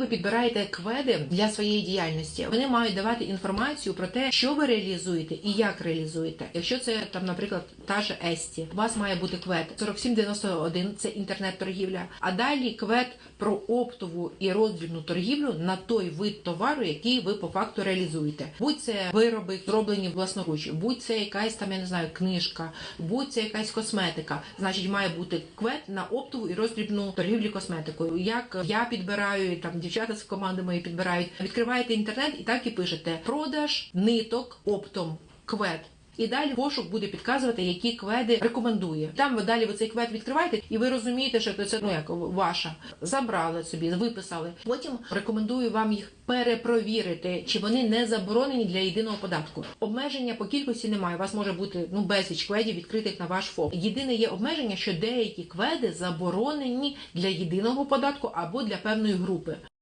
Ви підбираєте кведи для своєї діяльності. Вони мають давати інформацію про те, що ви реалізуєте і як реалізуєте. Якщо це там, наприклад, та ж Есті, у вас має бути квед 4791 – це інтернет-торгівля. А далі квед про оптову і роздрібну торгівлю на той вид товару, який ви по факту реалізуєте. Будь це вироби зроблені власноруч, будь це якась там я не знаю книжка, будь це якась косметика. Значить, має бути квет на оптову і роздрібну торгівлю косметикою. Як я підбираю там дівчата з команди мої підбирають. Відкриваєте інтернет і так і пишете продаж ниток оптом квет. І далі пошук буде підказувати, які кведи рекомендує. Там ви далі ви цей квед відкриваєте, і ви розумієте, що це ну як ваша. Забрали собі, виписали. Потім рекомендую вам їх перепровірити, чи вони не заборонені для єдиного податку. Обмеження по кількості немає. У вас може бути ну безліч кведів відкритих на ваш ФОП. Єдине є обмеження, що деякі кведи заборонені для єдиного податку або для певної групи.